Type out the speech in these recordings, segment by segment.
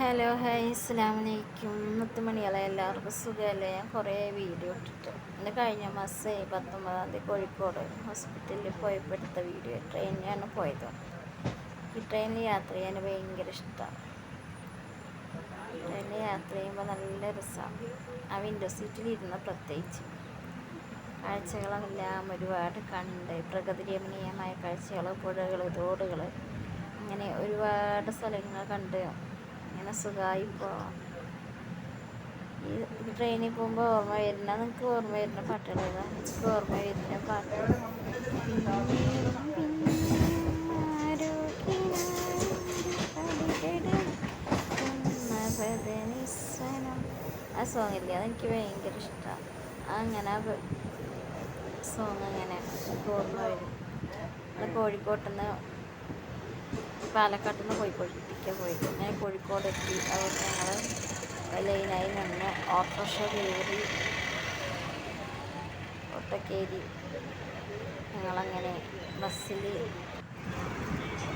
Hello hi അസ്സാം വലൈക്കും മുത്തുമണികളെ എല്ലാവർക്കും സുഖമല്ലേ? ഞാൻ കുറേ വീഡിയോ ഇട്ടിട്ട്. എന്റെ കഴിഞ്ഞ മാസം പത്തൊമ്പതാം തീയതി കോഴിക്കോട് ഹോസ്പിറ്റലിൽ പോയപ്പോൾ എടുത്ത വീഡിയോ. ട്രെയിനിലാണ് പോയത്. ഈ ട്രെയിനിൽ യാത്ര ചെയ്യാൻ ഭയങ്കര ഇഷ്ടമാണ് ട്രെയിനിൽ യാത്ര ചെയ്യുമ്പോൾ നല്ല രസമാണ് ആ വിൻഡോ സീറ്റിൽ ഇരുന്ന പ്രത്യേകിച്ച്. കാഴ്ചകളെല്ലാം ഒരുപാട് കണ്ട് പ്രകൃതി രമണീയമായ കാഴ്ചകൾ പുഴകൾ തോടുകൾ അങ്ങനെ ഒരുപാട് സ്ഥലങ്ങൾ കണ്ട് ഇങ്ങനെ സുഖമായി പോവാം ഈ ട്രെയിനിൽ പോകുമ്പോൾ ഓർമ്മ വരുന്ന നിങ്ങൾക്ക് ഓർമ്മ വരുന്ന പാട്ടുകൾ എനിക്ക് ഓർമ്മ വരുന്ന പാട്ട്. ആ സോങ് ഇല്ലേ? അതെനിക്ക് ഭയങ്കര ഇഷ്ടമാണ് അങ്ങനെ സോങ് അങ്ങനെ ഓർമ്മ വരും. കോഴിക്കോട്ടെന്ന് പാലക്കാട്ടിൽ നിന്ന് കോഴിക്കോട്ടേക്ക് പോയിട്ട് അങ്ങനെ കോഴിക്കോടെത്തി അവിടെ ഞങ്ങൾ ലൈനായി നിന്ന് ഓട്ടോറിക്ഷ കയറി ഓട്ടോ കയറി ഞങ്ങളങ്ങനെ ബസ്സിൽ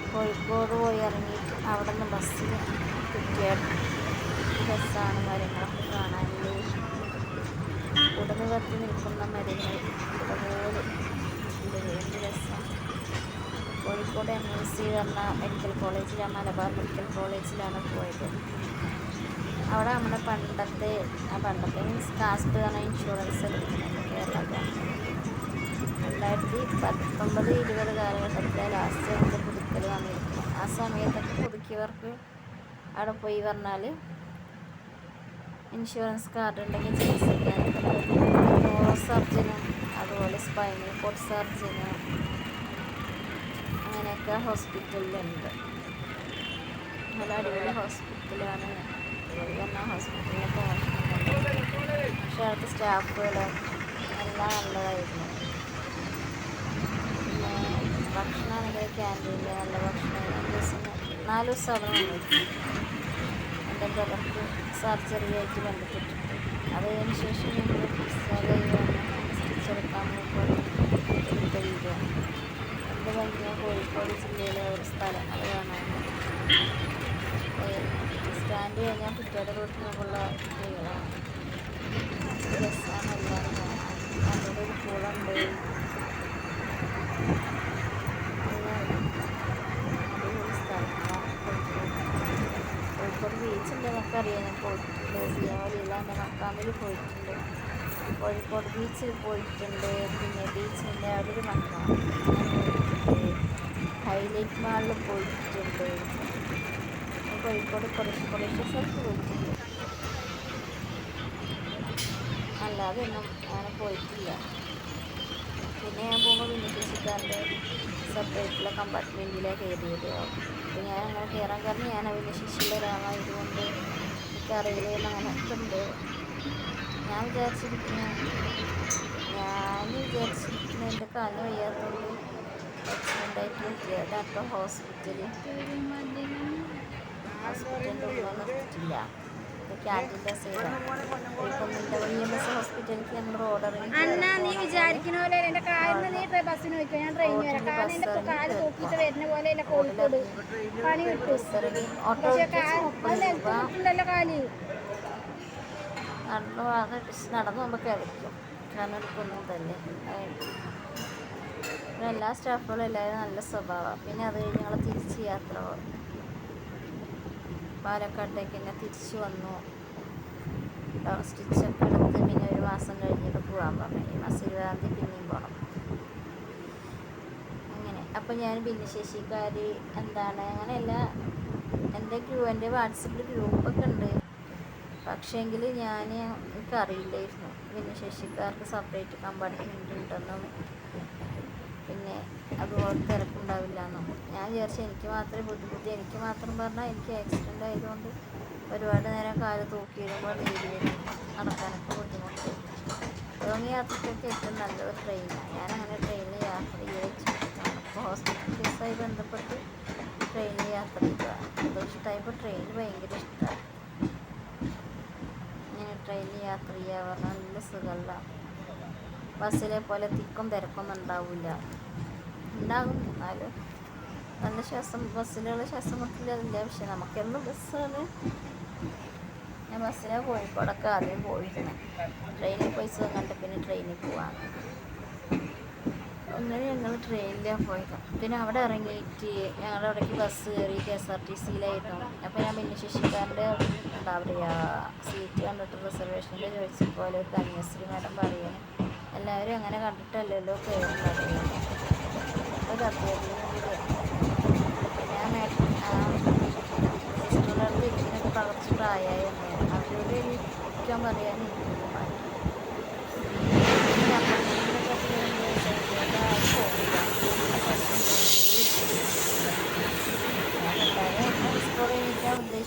കോഴിക്കോട് പോയി ഇറങ്ങിയിട്ട് അവിടെ നിന്ന് ബസ്സിൽ കിട്ടിയ ബസ്സാണ് മരങ്ങളൊക്കെ കാണാൻ ഉടനെ കത്തി നിൽക്കുന്ന മരങ്ങൾ ഇതുപോലെ എന്ത് രസമാണ് കോഴിക്കോട് എം എസ് സി പറഞ്ഞ മെഡിക്കൽ കോളേജിലാണ് മലബാർ മെഡിക്കൽ കോളേജിലാണ് പോയത്. അവിടെ നമ്മുടെ പണ്ടത്തെ ആ പണ്ടത്തെ മീൻസ് കാസ്റ്റ് പറഞ്ഞ ഇൻഷുറൻസ് എടുക്കുന്നത് കേരളത്തിൽ രണ്ടായിരത്തി പത്തൊമ്പത് ഇരുപത് കാലഘട്ടത്തിലെ ലാസ്റ്റ് അതിന്റെ പുതുക്കൽ വന്നിരിക്കുന്നു. ആ സമയത്തൊക്കെ പുതുക്കിയവർക്ക് അവിടെ പോയി പറഞ്ഞാൽ ഇൻഷുറൻസ് കാർഡ് ഉണ്ടെങ്കിൽ ചികിത്സിക്കാൻ ന്യൂറോ സർജനും അതുപോലെ സ്പൈനൽ കോഡ് സർജനും അങ്ങനെയൊക്കെ ഹോസ്പിറ്റലിലുണ്ട്. നല്ല അടിപൊളി ഹോസ്പിറ്റലാണ്. തന്നെ ഹോസ്പിറ്റലിൽ പക്ഷേ അവിടുത്തെ സ്റ്റാഫുകൾ എല്ലാം നല്ലതായിരുന്നു. പിന്നെ ഭക്ഷണമാണെങ്കിൽ ക്യാന്റീനിൽ നല്ല ഭക്ഷണം ദിവസം നാല് ദിവസം അവിടെ വന്നിരുന്നു എന്റെ ബ്രദർക്ക് സർജറി ആയിട്ട് ബന്ധപ്പെട്ടിട്ട്. അത് കഴിഞ്ഞ ശേഷം ഞങ്ങൾ സ്റ്റിച്ചെടുക്കാൻ പോകുമ്പോൾ എടുത്ത ഭംഗിയ കോഴിക്കോട് ജില്ലയിലെ ഒരു സ്ഥലം അത് കാണാൻ സ്റ്റാൻഡ് കഴിഞ്ഞാൽ കുട്ടിയുടെ റോട്ടിനൊക്കെയുള്ള സ്ത്രീകളാണ് രസമാണ് എല്ലാവരും കാണാൻ ഒരു പൂളുണ്ട്. കോഴിക്കോട്. ഞാൻ പോയിട്ടുണ്ട്. സിയാവലിയില്ല എന്റെ മക്കാമിൽ പോയിട്ടുണ്ട്. കോഴിക്കോട് ബീച്ചിൽ പോയിട്ടുണ്ട്. പിന്നെ ബീച്ചിന്റെ അവിടെ ഒരു മക്കാം. ഹൈലൈറ്റ് മാളിൽ പോയിട്ടുണ്ട്. കോഴിക്കോട് കുറച്ച് കുറച്ച് സ്ഥലത്ത് പോയിട്ടുണ്ട്. അല്ലാതെ ഒന്നും അങ്ങനെ പോയിട്ടില്ല. പിന്നെ ഞാൻ പോകുമ്പോൾ ഭിന്നശേഷിക്കാരന്റെ സെപ്പറേറ്റുള്ള കമ്പാർട്ട്മെന്റിലാണ് കയറിയത്. അപ്പോൾ ഞാൻ അങ്ങനെ കയറാൻ കാരണം ഞാൻ ഭിന്നശേഷിയുള്ള ഒരാളായതുകൊണ്ട് എനിക്കറിയില്ല എന്നങ്ങനെ ഉണ്ട് ഞാൻ വിചാരിച്ചിരിക്കുന്നു ഞാൻ വിചാരിച്ചിരിക്കുന്നു എന്റെ കാലിന് വയ്യാത്തതുകൊണ്ട് ആക്സിഡന്റ് ആയിട്ട് നിർത്തിയത് അപ്പോൾ ഹോസ്പിറ്റലിൽ ഹോസ്പിറ്റലിന്റെ ഉള്ളിൽ നിർത്തിയിട്ടില്ല ക്യാന്റീന്റെ ഹോസ്പിറ്റലിലേക്ക് നമ്മൾ ഓർഡർ അന്ന നീ വിചാരിക്കുന്ന പോലെ കാലിന് നീ ട്രെ- ബസ്സിന് പോയിക്കോ ഞാൻ ട്രെയിനിന് വരാം. കാരണം എന്റെ കാൽ തൂക്കിയിട്ട് വരുന്ന പോലെ അല്ല കോഴിക്കോട്? പണി കിട്ടും. പക്ഷെ കാൽ. നടന്നു നമുക്ക് നടന്നു പോകുമ്പോൾ കിടക്കും കാരണം ഒരു കുന്നും തന്നെ. പിന്നെ എല്ലാ സ്റ്റാഫുകളും എല്ലാവരും നല്ല സ്വഭാവമാണ്. പിന്നെ അത് കഴിഞ്ഞ് ഞങ്ങൾ തിരിച്ച് യാത്ര. പാലക്കാട്ടേക്ക് തന്നെ തിരിച്ചു വന്നു. സ്റ്റിച്ചൊക്കെ എടുത്ത് പിന്നെ ഒരു മാസം കഴിഞ്ഞിട്ട് പോകാൻ പറഞ്ഞു. ഈ മാസം ഇരുപതാം തീയതി പിന്നെയും പോകണം അങ്ങനെ. അപ്പം ഞാൻ ഭിന്നശേഷിക്കാർ എന്താണ് അങ്ങനെയല്ല എന്റെ ഗ്രൂ എന്റെ വാട്സപ്പിൽ ഗ്രൂപ്പൊക്കെ ഉണ്ട്. പക്ഷേങ്കിൽ ഞാൻ എനിക്കറിയില്ലായിരുന്നു. ഭിന്നശേഷിക്കാർക്ക് സെപ്പറേറ്റ് കമ്പാർട്ട്മെന്റ് ഉണ്ടെന്നും പിന്നെ അതുപോലെ തിരക്കുണ്ടാവില്ല എന്നും ഞാൻ വിചാരിച്ചു എനിക്ക് മാത്രമേ ബുദ്ധിമുട്ടി എനിക്ക് മാത്രം പറഞ്ഞാൽ എനിക്ക് ആക്സിഡന്റ് ആയതുകൊണ്ട് ഒരുപാട് നേരം കാൽ തൂക്കിയിടുമ്പോൾ നീര് വരും നടക്കാനൊക്കെ ബുദ്ധിമുട്ട്. ലോങ് യാത്രയ്ക്കൊക്കെ ഏറ്റവും നല്ലത് ട്രെയിനാണ് ഞാനങ്ങനെ ട്രെയിനിൽ യാത്ര ചെയ്തിട്ടാണ് അപ്പോൾ ഹോസ്പിറ്റൽ കേസുമായി ബന്ധപ്പെട്ട് ട്രെയിനിൽ യാത്ര ചെയ്യുക അത് ഇഷ്ടമായപ്പോൾ ട്രെയിൻ ഭയങ്കര ഇഷ്ടമാണ് ഇങ്ങനെ ട്രെയിനിൽ യാത്ര ചെയ്യുക പറഞ്ഞാൽ നല്ല സുഖമല്ല ബസ്സിലെ പോലെ തിക്കും തിരക്കൊന്നും ഉണ്ടാവില്ല ഉണ്ടാകും എന്നാലും നല്ല ശ്വാസം ബസ്സിലുള്ള ശ്വാസം മുട്ടില്ല പക്ഷെ നമുക്കെന്നും ബസ്സാണ്. ഞാൻ ബസ്സിലാണ് കോഴിക്കോടൊക്കെ ആദ്യം പോയിരുന്നു. ട്രെയിനിൽ പോയി കണ്ട പിന്നെ ട്രെയിനിൽ പോവാണ് അങ്ങനെ ഞങ്ങൾ ട്രെയിനിലാണ് പോയത്. പിന്നെ അവിടെ ഇറങ്ങിയിട്ട് ഞങ്ങളുടെ അവിടേക്ക് ബസ് കയറി കെ എസ് ആർ ടി സിയിലായിരുന്നു. അപ്പോൾ ഞാൻ ഭിന്നശേഷിക്കാരന്റെ എന്താ പറയുക സീറ്റ് കണ്ടിട്ട് റിസർവേഷനിൽ ചോദിച്ചപ്പോൾ ഒരു കന്യാസ്ത്രീ മാഡം പറയുകയാണ് എല്ലാവരും അങ്ങനെ കണ്ടിട്ടല്ലല്ലോ കയറുന്നത് ഒരു ഞാൻ സിസ്റ്ററുടെ അവരോട് ഇരിക്കാൻ പറയാൻ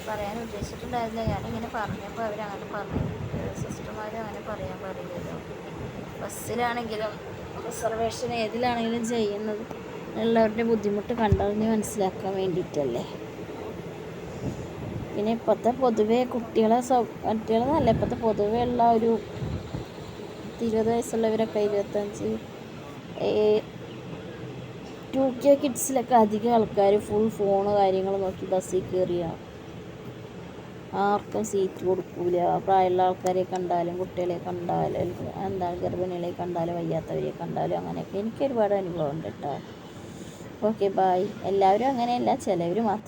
പറയാൻ ഉദ്ദേശിച്ചിട്ടുണ്ടായിരുന്നില്ല. ഞാനിങ്ങനെ പറഞ്ഞപ്പോൾ അവരങ്ങനെ പറഞ്ഞു. സിസ്റ്റർമാർ അങ്ങനെ പറയാൻ പാടില്ലല്ലോ. ബസ്സിലാണെങ്കിലും റിസർവേഷൻ ഏതിലാണെങ്കിലും ചെയ്യുന്നത് ഉള്ളവരുടെ ബുദ്ധിമുട്ട് കണ്ടറിഞ്ഞ് മനസ്സിലാക്കാൻ വേണ്ടിയിട്ടല്ലേ. പിന്നെ ഇപ്പോഴത്തെ പൊതുവേ കുട്ടികളെ സൗ കുട്ടികളെ നല്ല ഇപ്പോഴത്തെ പൊതുവേ ഉള്ള ഒരു ഇരുപത് വയസ്സുള്ളവരൊക്കെ ഇരുപത്തഞ്ച് ടു കെ കിഡ്സിലൊക്കെ അധികം ആൾക്കാർ ഫുൾ ഫോണ് കാര്യങ്ങൾ നോക്കി ബസ്സിൽ കയറിയ ആർക്കും സീറ്റ് കൊടുക്കില്ല പ്രായമുള്ള ആൾക്കാരെ കണ്ടാലും കുട്ടികളെ കണ്ടാലും എന്താണ് ഗർഭിണികളെ കണ്ടാലും വയ്യാത്തവരെ കണ്ടാലും അങ്ങനെയൊക്കെ എനിക്ക് ഒരുപാട് അനുഭവം ഉണ്ട് കേട്ടോ ഓക്കെ ബായ് എല്ലാവരും അങ്ങനെയല്ല ചിലവർ മാത്രം